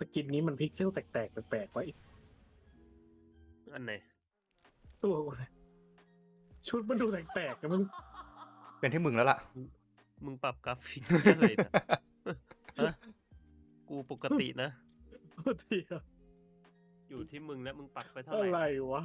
ทำไมสกินนี้มันพิกเซลแตกๆแปลกๆวะไอ้อันไหนตัวกูเนี่ยชุดมันดูแปลกๆกันมันเป็นที่มึงแล้วล่ะ มึงปรับกราฟิกเท่าไหร่นะฮะกูปกตินะโทษทีอะอยู่ที่มึงแล้วมึงปรับไปเท่าอะไหร่ไรวะ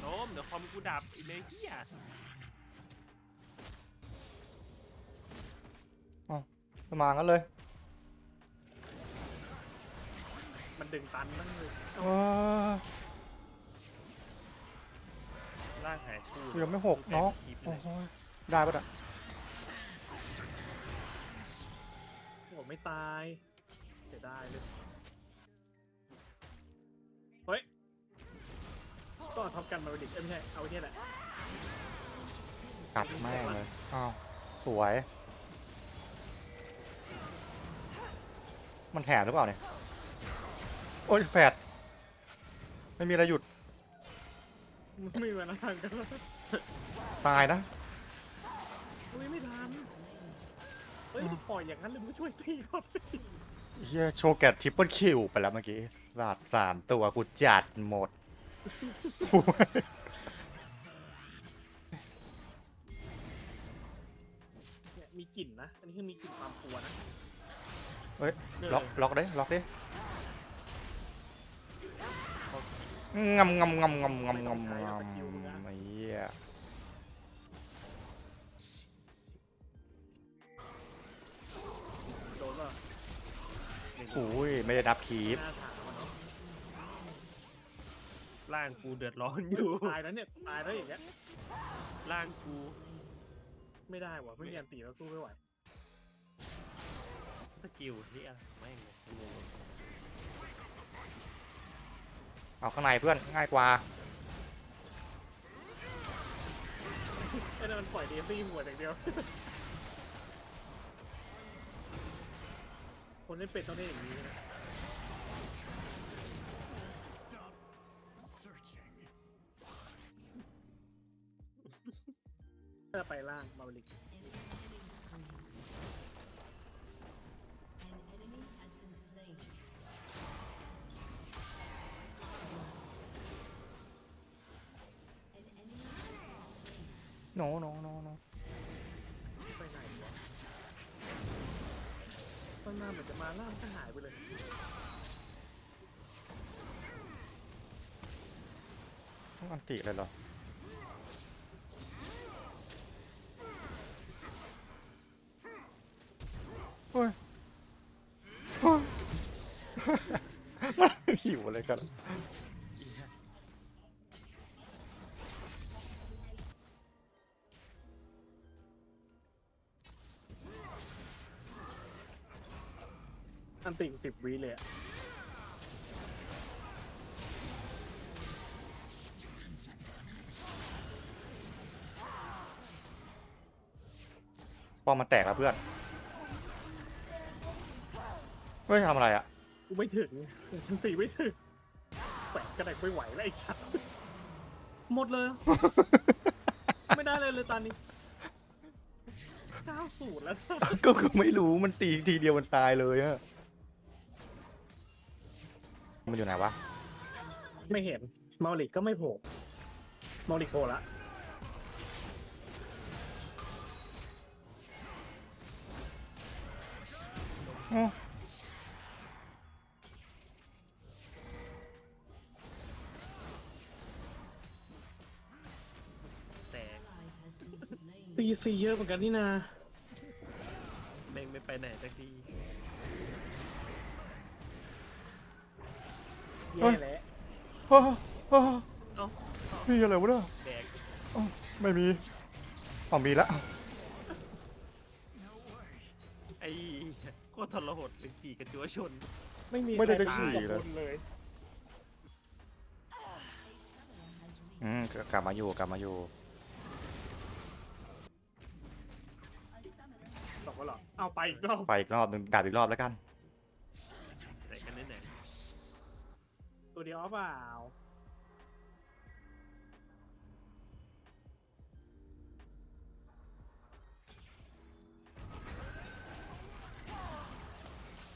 โน้มเดี๋ยวคอมกูดับอีเลยเฮีย มางั้นเลยมันดึงตันนั่งเลยเออร่างหายคู่กูยังไม่หกเนาะคลิปเลโอ้ยโหได้ปะเนี่ยโอ้ไม่ตายเสียดายเลยเฮ้ยก็เอาท็อปกันมาดิเอ้ยไม่ใช่เอาไอ้เนี่ยแหละกัดแม่งเลยอ้าวสวย มันแถมหรือเปล่าเนี่ย โอ้ยแฝดไม่มีอะไรหยุด ไม่มีเวลาทางกันตายนะ อุ้ยไม่ทันเฮ้ยปล่อยอย่างนั้นเลยมึงก็ช่วยตีก่อนเฮียโชว์แกตทริปเปิลคิวไปแล้วเมื่อกี้สาดสามตัวกูจัดหมด เนี่ยมีกลิ่นนะ อันนี้คือมีกลิ่นความกลัวนะ เฮ้ยล็อกล็อกดิล็อกดิงำงำงำงำงำงำงำไอ้เหี้ยโดนป่ะอุ้ยไม่ได้นับคีปหน้าถามมันเนาะร่างกูเดือดร้อนอยู่ ตายแล้วเนี่ยตายแล้วอย่างเงี้ยร่างกูไม่ได้ว่ะไม่มีอันตีแล้วสู้ไม่ไหว สกิลที่อะไรแม่งเลยงงเอาข้างในเพื่อนง่ายกว่า ไอ้นั่นมันปล่อยเดซี่หัวอย่างเดียว คนเล่นเป็ดต้องได้อย่างนี้นะเพื่อไปล่างมาบริก โนโนโนโนไปไหนวะต้นหน้าเหมือนจะมาล่างก็หายไปเลยต้องอันติเลยเหรอเฮ้ยเฮ้ย มันหิวอะไรกัน อันติสิบวิเลยอะป้อมมันแตกแล้วเพื่อนเฮ้ยทำอะไรอะ กูไม่ถึงอันติไม่ถึงแปะกระไดไม่ไหวแล้วไอ้สัสหมดเลย ไม่ได้เลยเลยตอนนี้เก้าสูตรแล้ว ก็คือไม่รู้มันตีทีเดียวมันตายเลยอะ มันอยู่ไหนวะ ไม่เห็นเมาลิกก็ไม่โผล่เมาลิกโผล่ละอ๋อแต่ Ally has been slain. ตีซีเยอะเหมือนกันนี่นา แม่งไม่ไปไหนสักที แย่แล้วอ้าวอ้าวเอ้านี่อะไรวะเนี่ยแดกอ้าไม่มีอ๋อมีละไอ้โคตรทรหดเป็นขี่กระจัวชนไม่มีไม่ได้ใครจะขี่ตาเลยคนเลยอืมกลับมาอยู่กลับมาอยู่ บอกว่าหรอเอาไปอีกรอบไปอีกรอบหนึ่งดาบอีกรอบแล้วกัน ตัวเดียวเปล่า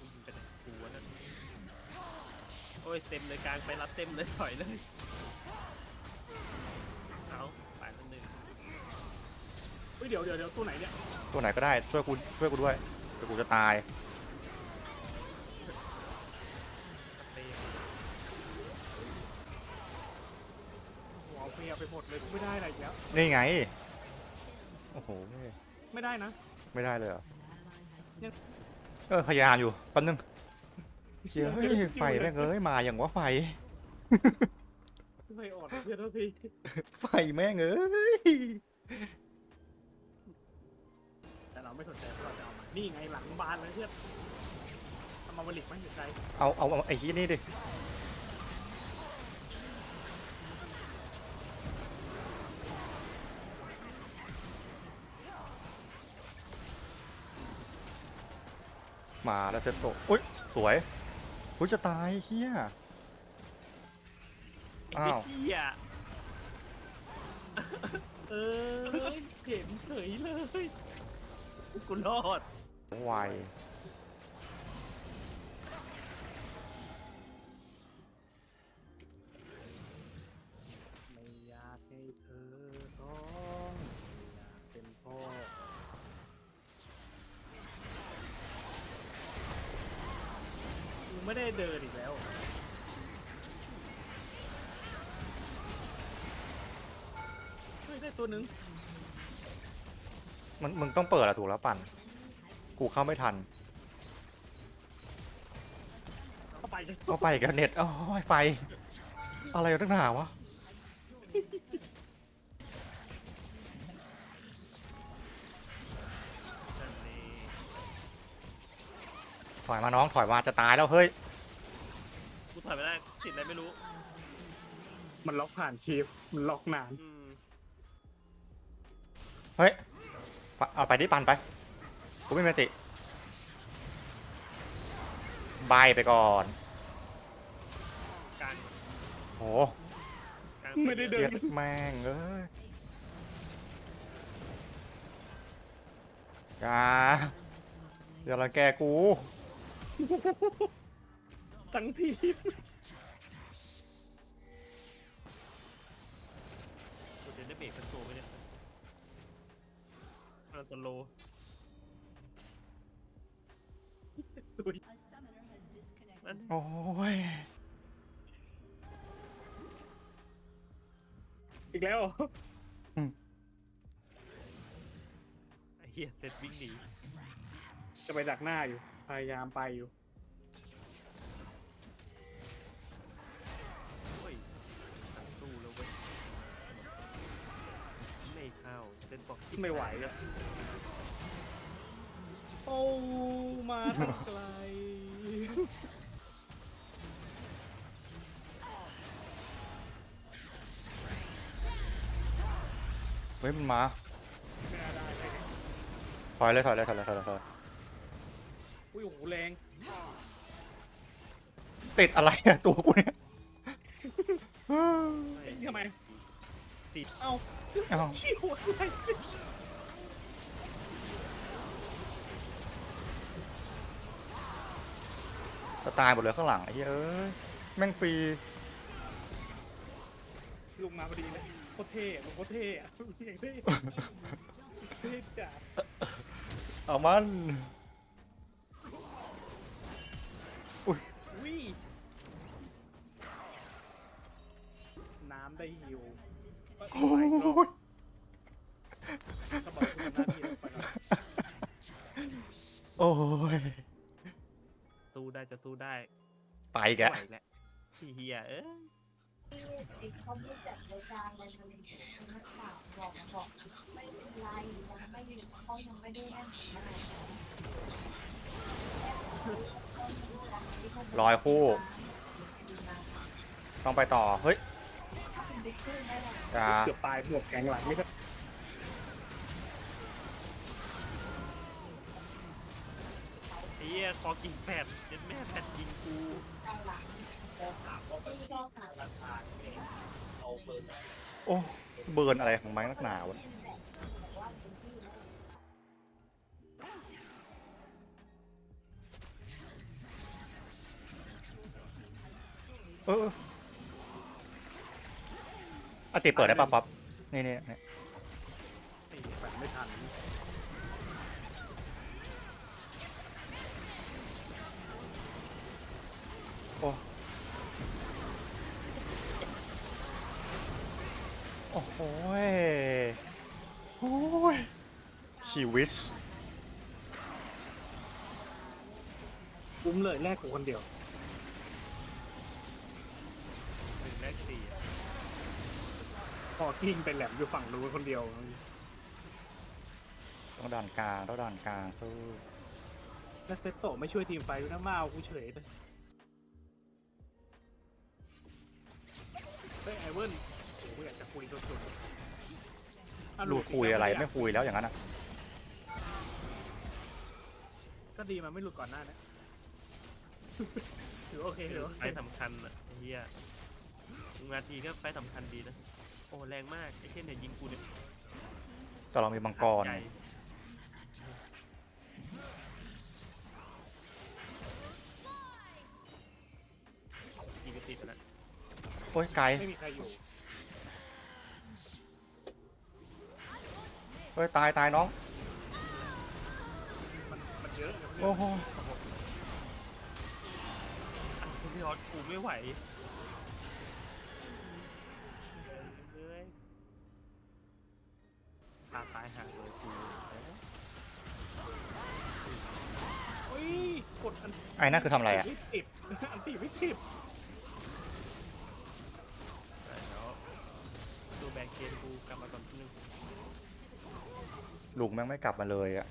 ยิงเป็นหัวนั่นโอ้ยเต็มเลยกลางไปรับเต็มเลยถอยเลยเอาแปดหนึ่งเฮ้ยเดี๋ยวเดี๋ยวเดี๋ยวตัวไหนเนี่ยตัวไหนก็ได้ช่วยกูช่วยกูด้วยแต่กูจะตาย เฟียไปหมดเลยกูไม่ได้อะไรอีกแล้วนี่ไง โอ้โหไม่ได้นะ ไม่ได้เลยเหรอ ยัง เออ พยายามอยู่แป๊บนึงเชียเฮ้ยไฟแม่งเอ้ยมาอย่างว่าไฟ ไม่ออดเพื่อนเท่าทีไฟแม่งเอ้ย แต่เราไม่สนใจเพราะเราจะเอามานี่ไงหลังบานเลยเพื่อนเอามาวลิกไม่อยู่ไกลเอาเอาเอาไอ้ที่นี่ดิ มาแล้วจะโตะอุ้ยสวยอุ้ยจะตายเฮียไอ้อ้าวเหี้ยเออเห็นเฉยเลย กูรอดไว ไม่ได้เดินอีกแล้ว เฮ้ย ได้ตัวหนึ่งมันมึงต้องเปิดอะถูกแล้วปั่น กูเข้าไม่ทัน เข้าไปเลยก็ไปกับเน็ตโอ้ยไปอะไรตั้งหนาวะ ถอยมาน้องถอยมาจะตายแล้วเฮ้ยกูถอยไม่ได้ติดอะไรไม่รู้มันล็อกผ่านชีฟมันล็อกนานอืมเฮ้ยปะเอาไปดิปั่นไปกูไม่มีสติบายไปก่อนกลางโหกลางไม่ได้เดิเกียนดแม่งเอ้ยอย่าอย่ารังแกกู ทั้งทีกูจะได้เบรกเป็นตัวไปเนี่ยมันสโลว์ A summoner has disconnected. นั่นโอ้ย อีกแล้วเหรอไอ้เหี้ยเสร็จวิ่งหนี จะไปดักหน้าอยู่ พยายามไปอยู่ เฮ้ยตั้งตู้แล้วเว้ย ไม่เข้าเส้นบอกไม่ไหวอะโอ้มาทั้งไกล เฮ้ยมันมา ไม่น่าได้เลยถอยเลยถอยเลยถอยเลยถอยเลยถอยเลย อุ้ยโอ้โหแรงติดอะไรอะตัวกูเนี่ยเอ้ยทำไมติดเอ้าเอ้าขี้หัวอะไรจะตายหมดเลยข้างหลังไอ้เหี้ยเอ้ยแม่งฟรีลุงมาพอดีเลยโคตรเท่ลุงโคตรเท่อะอย่างเท่เท่จัดเอามัน โอ้ยก็บอกคุณทำหน้าที่ไปก่อนโอ้ยสู้ได้จะสู้ได้ไปแกไหวแหละพี่เฮียเอ้ยไอ้เขาไม่จัดรายการอะไรมันนักข่าวบอกบอกไม่เป็นไรยังไม่ได้เขายังไม่ได้นั่นอะไรลอยคู่ ต้องไปต่อ เฮ้ย อย่าเกือบตายหมวกแข็งหลังไม่ใช่ไอ้เฮียคอกินแฟดเจ็ดแม่แฟดยิงกูกลางหลังที่ก็หาโอ้เบิร์นอะไรของไม้นักหนาวะเออเอออะ ติเปิดได้ปะป๊อปนี่นี่นี่ไอ้แฝงไม่ทันโอ้โอ้โหยโอ้ยชีวิตคุ้มเลยแลกกูคนเดียวหนึ่งแรกสี่อะ พอกิ้งไปแหลมอยู่ฝั่งนู้นคนเดียว ต้องด่านกลางต้องด่านกลางสู้แล้วเซตโตะไม่ช่วยทีมไฟด้วยนะมาเอากูเฉยเลยเฮ้ยไอเวิร์นโอ้โหอยากจะคุยสุดๆอะลูดคุยอะไรไม่คุยแล้วอย่างนั้นอะก็ดีมันไม่หลุดก่อนหน้านะ ถือโอเคถือโอไฟสำคัญอะไอ้เฮียนาทีก็ไฟสำคัญดีนะ อ้แรงมากไอ้เช่นเนี่ยยิงกูเนี่ยแต่เรามีมังกรใจยิงไปติดแล้วโอ้ยไกลไม่มีใครอยู่เฮ้ยตายตายน้อง มันมันเยอะนะเพื่โอ้อนโห อะคุณพี่ฮอตกูไม่ไหว ไอ้นั่นคือทำอะไรอะไม่ติดอันตีไม่ติดแล้วดูแบกเกนกูกลับมาก่อนนิดนึงลุงแม่งไม่กลับมาเลยอะ